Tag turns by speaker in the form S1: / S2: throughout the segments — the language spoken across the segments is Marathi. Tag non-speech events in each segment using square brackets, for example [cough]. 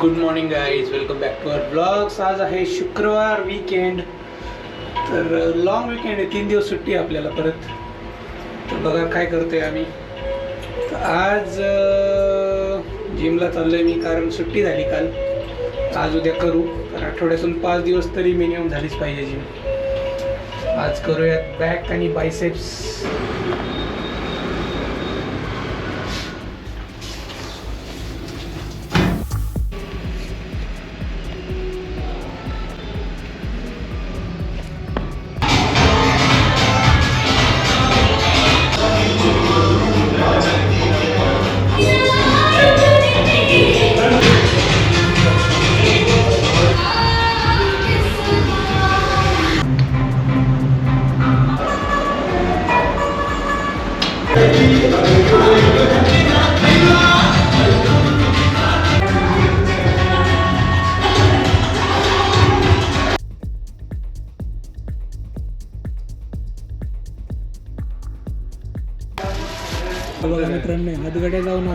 S1: Good morning guys welcome back to our blogs आज आहे शुक्रवार वीकेंड तर लॉंग वीकेंड आहे. तीन दिवस सुट्टी आहे आपल्याला परत. तर बघा काय करतोय आम्ही. तर आज जिमला चाललोय मी कारण सुट्टी झाली काल. आज उद्या करू. तर आठवड्यातून पाच दिवस तरी मिनिमम झालीच पाहिजे जिम आज करूयात बॅक आणि बायसेप्स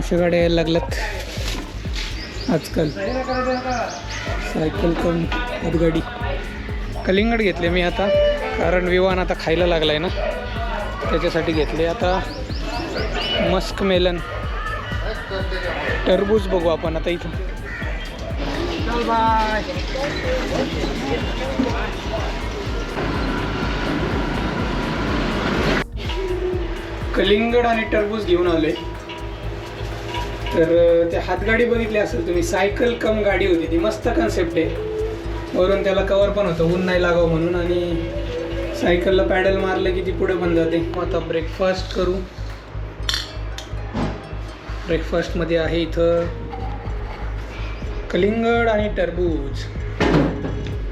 S1: अशा गाड्या यायला लागल्यात आजकाल सायकल कम हातगाडी कलिंगड घेतले मी आता कारण विवान आता खायला लागलाय ना. त्याच्यासाठी घेतले आता मस्क मेलन. टरबूज बघू आपण आता इथं. बाय. कलिंगड आणि टरबूज घेऊन आलोय. तर ते हातगाडी बघितली असेल तुम्ही सायकल कम गाडी होती. ती मस्त कन्सेप्ट आहे. वरून त्याला कवर पण होतं ऊन नाही लागावं म्हणून. आणि सायकलला पॅडल मारलं की ती पुढे पण जाते. मग आता ब्रेकफास्ट करू. ब्रेकफास्टमध्ये आहे इथं कलिंगड आणि टरबूज.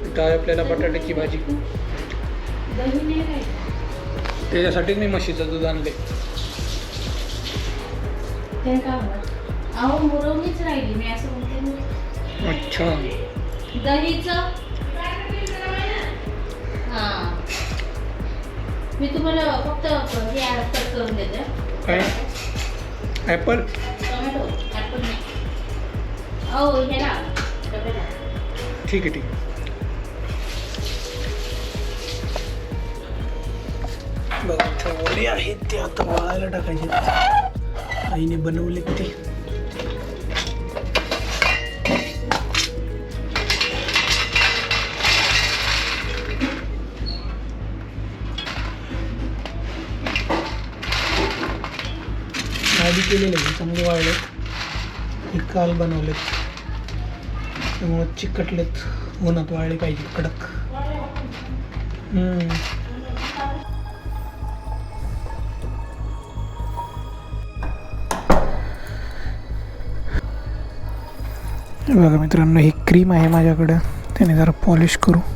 S1: इथं आपल्याला बटाट्याची भाजी. त्याच्यासाठीच मी म्हशीचं दूध आणले
S2: अहो मुरवणीच राहिली मी असं म्हणते ना.
S1: अच्छा.
S2: दहीचं? हा. मी तुम्हाला फक्त हे कट करून देते.
S1: काय? ॲपल?
S2: टोमॅटो ॲपल नाही. अहो हे ना
S1: ठीक आहे ठीक आहे. बघा वडे आहेत ते आता वाळायला टाकायचे. आईने बनवले ते. केलेले आहे, चांगले वाळले हे काल बनवलेत. त्यामुळे चिकटलेत. उन्हात वाळले पाहिजे. कडक. बघा मित्रांनो ही क्रीम आहे माझ्याकडं. त्याने जरा पॉलिश करू.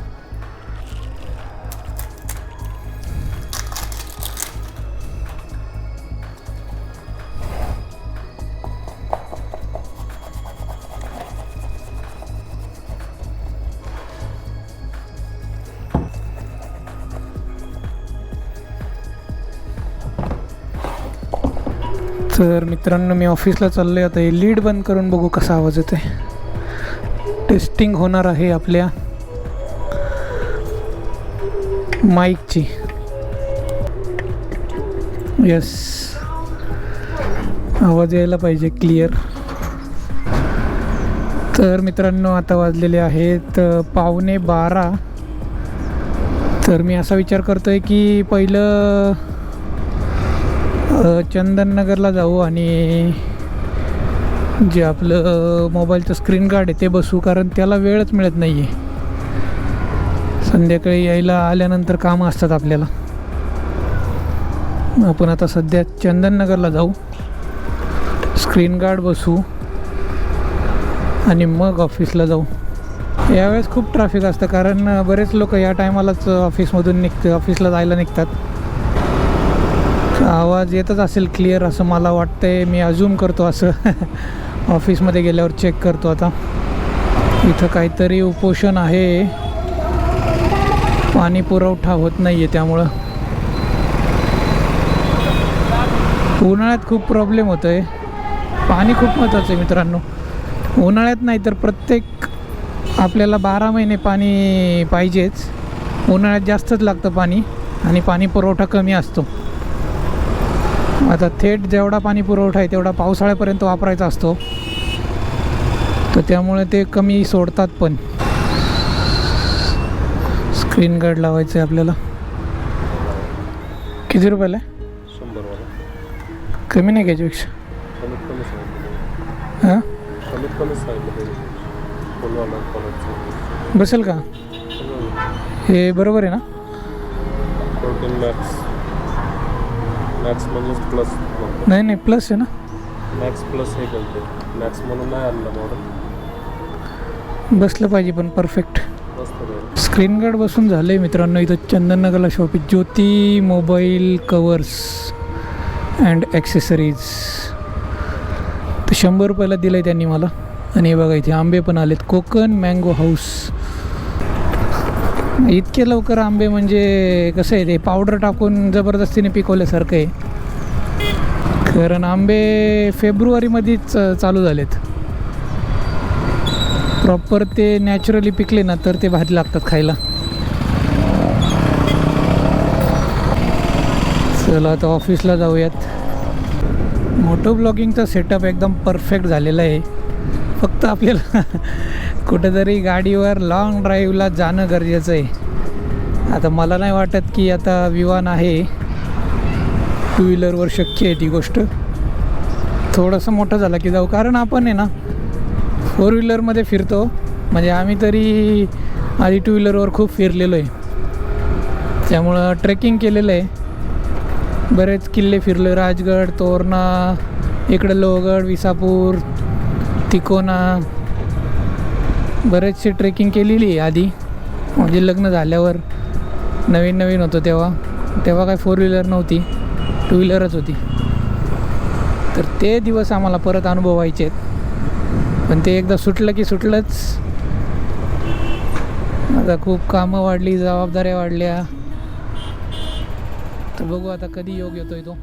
S1: तर मित्रांनो मी ऑफिसला चाललो आहे आता हे लीड बंद करून बघू कसा आवाज येते टेस्टिंग होणार आहे आपल्या माईकची. येस आवाज यायला पाहिजे क्लिअर. तर मित्रांनो आता वाजलेले आहेत पावणे बारा. तर मी असा विचार करतोय की पहिलं चंदननगरला जाऊ आणि जे आपलं मोबाईलचं स्क्रीन गार्ड आहे ते बसू कारण त्याला वेळच मिळत नाही आहे संध्याकाळी यायला आल्यानंतर कामं असतात आपल्याला. आपण आता सध्या चंदननगरला जाऊ स्क्रीन गार्ड बसू आणि मग ऑफिसला जाऊ. यावेळेस खूप ट्रॅफिक असतं कारण बरेच लोक या टायमालाच ऑफिसमधून निघते ऑफिसला जायला निघतात. आवाज येतच असेल क्लिअर असं मला वाटतंय. मी अजूम करतो असं. [laughs] ऑफिसमध्ये गेल्यावर चेक करतो आता. इथं काहीतरी उपोषण आहे. पाणी पुरवठा होत नाही आहे त्यामुळं. उन्हाळ्यात खूप प्रॉब्लेम होतो आहे पाणी खूप महत्त्वाचं आहे मित्रांनो. उन्हाळ्यात नाही तर प्रत्येक आपल्याला बारा महिने पाणी पाहिजेच. उन्हाळ्यात जास्तच लागतं पाणी आणि पाणी पुरवठा कमी असतो. आता थेट जेवढा पाणी पुरवठा आहे तेवढा पावसाळ्यापर्यंत वापरायचा असतो. तर त्यामुळे ते कमी सोडतात पण. स्क्रीन गार्ड लावायचं आहे आपल्याला. किती रुपयाला कमी नाही घ्यायच्यापेक्षा
S3: सांगितलं.
S1: हां? बसेल का? हे बरोबर आहे ना?
S3: मॅक्स म्हणजेच प्लस
S1: नाही नाही प्लस आहे ना?
S3: मॅक्स प्लस हे करते. मॅक्स म्हणून नाही आणलं मॉडेल
S1: बसलं पाहिजे पण परफेक्ट स्क्रीन गार्ड बसून झालं आहे मित्रांनो इथं चंदननगरला शॉप आहे. Jyoti mobile covers and accessories तर शंभर रुपयाला दिलं आहे त्यांनी मला. आणि हे बघा इथे आंबे पण आलेत. कोकण मँगो हाऊस इतके लवकर आंबे म्हणजे कसं आहे ते पावडर टाकून जबरदस्तीने पिकवल्यासारखं आहे. कारण आंबे फेब्रुवारीमध्येच चालू झालेत. प्रॉपर ते नॅचरली पिकले ना तर ते भारी लागतात खायला. चला आता ऑफिसला जाऊयात. मोटो ब्लॉगिंगचा सेटअप एकदम परफेक्ट झालेला आहे. फक्त आपल्याला कुठेतरी गाडीवर लॉंग ड्राईव्हला जाणं गरजेचं आहे. आता मला नाही वाटत की आता विवान आहे. टू व्हीलरवर शक्य आहे ती गोष्ट. थोडंसं मोठं झालं की जाऊ. कारण आपण आहे ना फोर व्हीलरमध्ये फिरतो. म्हणजे आम्ही तरी आधी टू व्हीलरवर खूप फिरलेलो आहे. त्यामुळं ट्रेकिंग केलेलं आहे. बरेच किल्ले फिरलो राजगड तोरणा इकडं लोहगड विसापूर तिकोना बरेचशी ट्रेकिंग केलेली आहे आधी. म्हणजे लग्न झाल्यावर नवीन नवीन होतं तेव्हा. तेव्हा काय फोर व्हीलर नव्हती. टू व्हीलरच होती. तर ते दिवस आम्हाला परत अनुभवायचे आहेत. पण ते एकदा सुटलं की सुटलंच. आता खूप कामं वाढली जबाबदाऱ्या वाढल्या. तर बघू आता कधी योग येतोय तो.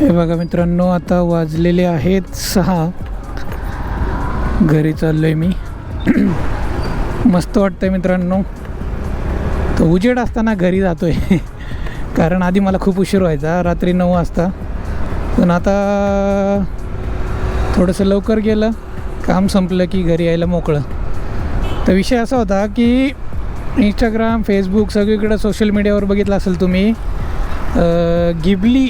S1: हे बघा मित्रांनो आता वाजलेले आहेत सहा. घरी चाललो आहे मी. [clears throat] मस्त वाटतं आहे मित्रांनो. तर उजेड असताना घरी जातो आहे [laughs] कारण आधी मला खूप उशीर व्हायचा रात्री नऊ वाजता. पण आता थोडंसं लवकर गेलं काम संपलं की घरी यायला मोकळं. तर विषय असा होता की इंस्टाग्राम फेसबुक सगळीकडं सोशल मीडियावर बघितलं असेल तुम्ही गिबली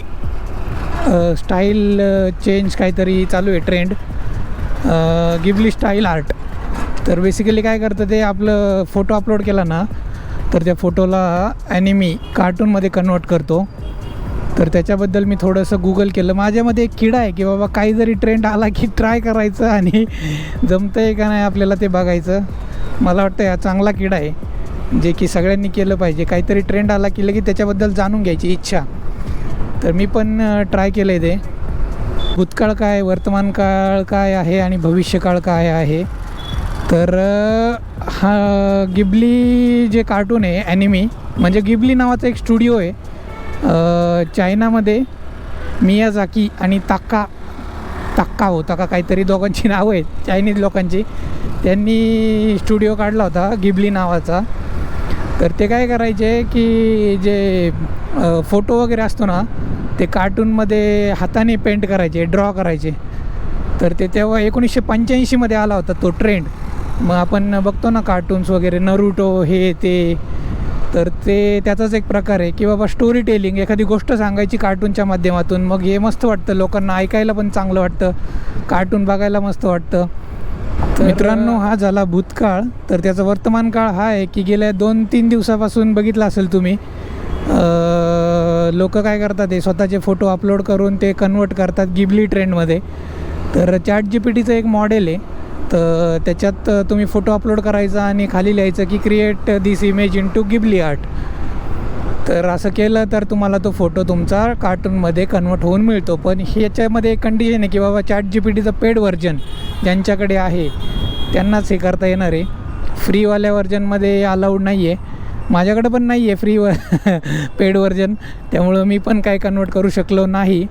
S1: स्टाईल चेंज काहीतरी चालू आहे ट्रेंड गिबली स्टाईल आर्ट तर बेसिकली काय करतं ते आपलं फोटो अपलोड केला ना तर त्या फोटोला ॲनिमी कार्टूनमध्ये कन्वर्ट करतो. तर त्याच्याबद्दल मी थोडंसं गुगल केलं. माझ्यामध्ये एक किडा आहे की बाबा काही जरी ट्रेंड आला की ट्राय करायचं आणि जमतं आहे का नाही आपल्याला ते बघायचं. मला वाटतं हा चांगला किडा आहे जे की सगळ्यांनी केलं पाहिजे. काहीतरी ट्रेंड आला की लगेच त्याच्याबद्दल जाणून घ्यायची इच्छा. तर मी पण ट्राय केलं आहे ते. भूतकाळ काय वर्तमान काळ काय आहे आणि भविष्यकाळ काय आहे? तर हा गिबली जे कार्टून आहे ॲनिमी म्हणजे गिबली नावाचा एक स्टुडिओ आहे. चायनामध्ये मिया झाकी आणि ताक्का ताक्का होता का काहीतरी दोघांची नावं आहेत चायनीज लोकांची. त्यांनी स्टुडिओ काढला होता गिबली नावाचा. तर ते काय करायचे की जे फोटो वगैरे असतो ना ते कार्टूनमध्ये हाताने पेंट करायचे ड्रॉ करायचे. तर ते तेव्हा एकोणीसशे पंच्याऐंशीमध्ये आला होता तो ट्रेंड मग आपण बघतो ना कार्टून्स वगैरे नरुटो हे ते. तर ते त्याचाच एक प्रकार आहे की बाबा स्टोरी टेलिंग एखादी गोष्ट सांगायची कार्टूनच्या माध्यमातून मग हे मस्त वाटतं लोकांना ऐकायला पण चांगलं वाटतं कार्टून बघायला मस्त वाटतं. तर मित्रांनो हा झाला भूतकाळ. तर त्याचा वर्तमान काळ हा आहे की गेल्या दोन तीन दिवसापासून बघितला असेल तुम्ही. लोक काय करतात ते स्वतःचे फोटो अपलोड करून ते कन्वर्ट करतात गिबली ट्रेंडमध्ये तर चॅट जी पी टीचं एक मॉडेल आहे. तर त्याच्यात तुम्ही फोटो अपलोड करायचा आणि खाली लिहायचं की create this image into Ghibli art तर असं केलं तर तुम्हाला तो फोटो तुमचा कार्टूनमध्ये कन्वर्ट होऊन मिळतो. पण ह्याच्यामध्ये एक कंडिशन आहे की बाबा चॅट जी पी टीचं पेड व्हर्जन ज्यांच्याकडे आहे त्यांनाच हे करता येणार आहे. फ्रीवाल्या व्हर्जनमध्ये अलाउड नाही आहे माझ्याकडे पण नाही आहे फ्री व पेड व्हर्जन त्यामुळं मी पण काय कन्वर्ट करू शकलो नाही.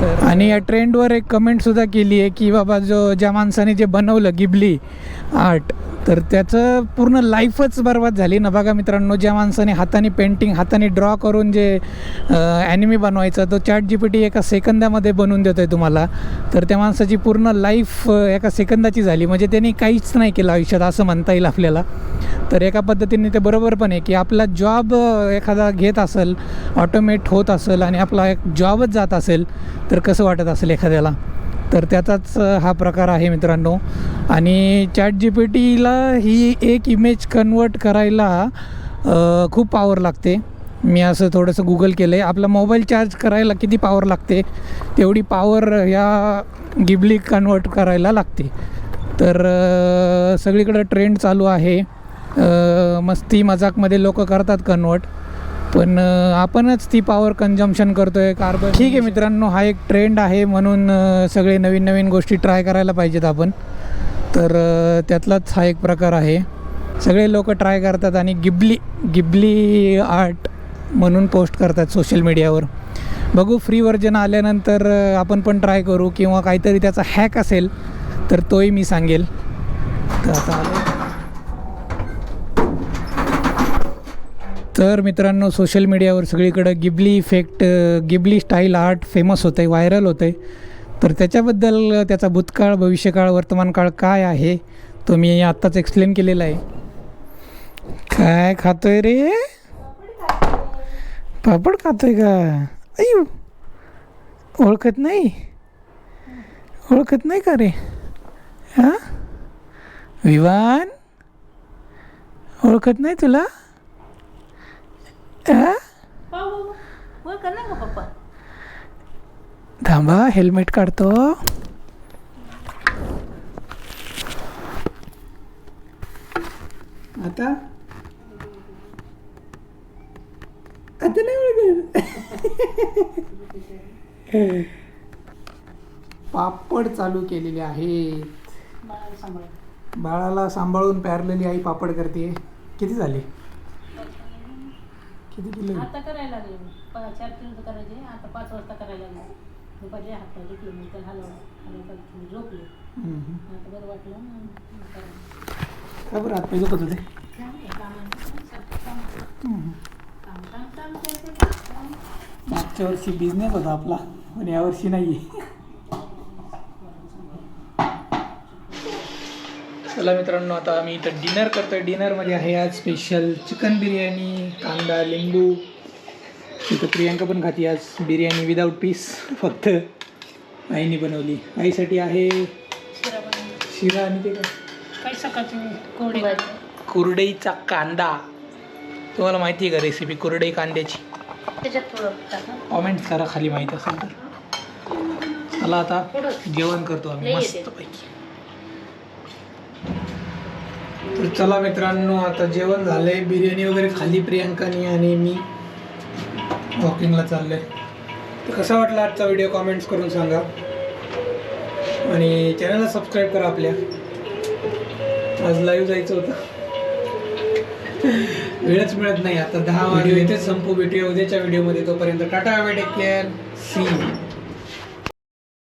S1: तर आणि या ट्रेंडवर एक कमेंटसुद्धा केली आहे की बाबा जो ज्या माणसाने जे बनवलं गिबली आर्ट. तर त्याचं पूर्ण लाईफच बरबाद झाली ना बघा मित्रांनो ज्या माणसाने हाताने पेंटिंग हाताने ड्रॉ करून जे ॲनिमी बनवायचा तो चॅट जी पी टी एका सेकंदामध्ये बनवून देतो आहे तुम्हाला. तर त्या माणसाची पूर्ण लाईफ एका सेकंदाची झाली. म्हणजे त्यांनी काहीच नाही केलं आयुष्यात असं म्हणता येईल आपल्याला. तर एका पद्धतीने ते बरोबर पण आहे की आपला जॉब एखादा घेत असेल ऑटोमेट होत असेल आणि आपला एक जॉबच जात असेल तर कसं वाटत असेल एखाद्याला? तर त्याचाच हा प्रकार आहे मित्रांनो. आणि चॅट जी पी टीला ही एक इमेज कन्वर्ट करायला खूप पावर लागते. मी असं थोडंसं गुगल केलं आहे आपला मोबाईल चार्ज करायला किती पावर लागते? तेवढी पावर या गिबली कन्वर्ट करायला लागते. तर सगळीकडं ट्रेंड चालू आहे. मस्ती मजाकमध्ये लोक करतात कन्वर्ट पण आपणच ती पॉवर कन्झम्पशन करतो आहे कार्बन ठीक आहे मित्रांनो हा एक ट्रेंड आहे म्हणून सगळे नवीन नवीन गोष्टी ट्राय करायला पाहिजेत आपण. तर त्यातलाच हा एक प्रकार आहे. सगळे लोक ट्राय करतात आणि गिबली गिबली आर्ट म्हणून पोस्ट करतात सोशल मीडियावर बघू फ्री व्हर्जन आल्यानंतर आपण पण ट्राय करू किंवा काहीतरी त्याचा हॅक असेल तर तोही मी सांगेल. तर आता आलो तर मित्रांनो सोशल मीडियावर सगळीकडं Ghibli effect Ghibli style art famous होतं आहे व्हायरल होतं आहे तर त्याच्याबद्दल त्याचा भूतकाळ भविष्यकाळ वर्तमान काळ काय आहे तो मी आत्ताच एक्सप्लेन केलेला आहे. काय खातोय रे? पापड खातोय का? अयू ओळखत नाही. ओळखत नाही का रे? हां? विवान? ओळखत नाही तुला?
S2: कर ना का पप्पा?
S1: थांबा हेल्मेट काढतो. आता? आता नाही. पापड चालू केलेले आहेत. बाळाला सांभाळून. प्यारलेली आई पापड करते किती झाले? किती किलो
S2: आता करायला लागले मी. पा- चार किलो करायचे आता पाच वाजता करायला लागले दुपारी हात पाय दुखले मी त्याला झोपले
S1: हम्म.
S2: आता बरं वाटलं मग करायला.
S1: का बरं हातपाय दुखत होते
S2: आहे, कामाचं. काम,
S1: हम्म.
S2: काम, काम, काम, काम, काम, काम.
S1: मागच्या वर्षी बिझनेस होता आपला पण यावर्षी नाही चला मित्रांनो आता आम्ही इथं डिनर करतोय. डिनरमध्ये आहे आज स्पेशल चिकन बिर्याणी कांदा लिंबू. इथं प्रियांका पण खाती आज बिर्याणी विदाऊट पीस फक्त आईने बनवली. आईसाठी आहे
S2: शिरा
S1: आणि ते काय? कुरडईचा कांदा. तुम्हाला माहिती आहे का रेसिपी कुरडई कांद्याची? कॉमेंट्स करा खाली माहीत असेल तर. चला आता जेवण करतो आम्ही. मस्तपैकी. तर चला मित्रांनो आता जेवण झालंय. बिर्याणी वगैरे खाली प्रियांकानी आणि मी वॉकिंगला चाललंय. तर कसा वाटला आजचा व्हिडिओ कॉमेंट्स करून सांगा. आणि चॅनलला सबस्क्राईब करा आपल्या. आज लाईव्ह जायचं होतं. वेळच मिळत नाही. आता दहा व्हिडिओ इथेच संपू भेटूया उद्याच्या व्हिडिओमध्ये तोपर्यंत टाटा टेक केअर सी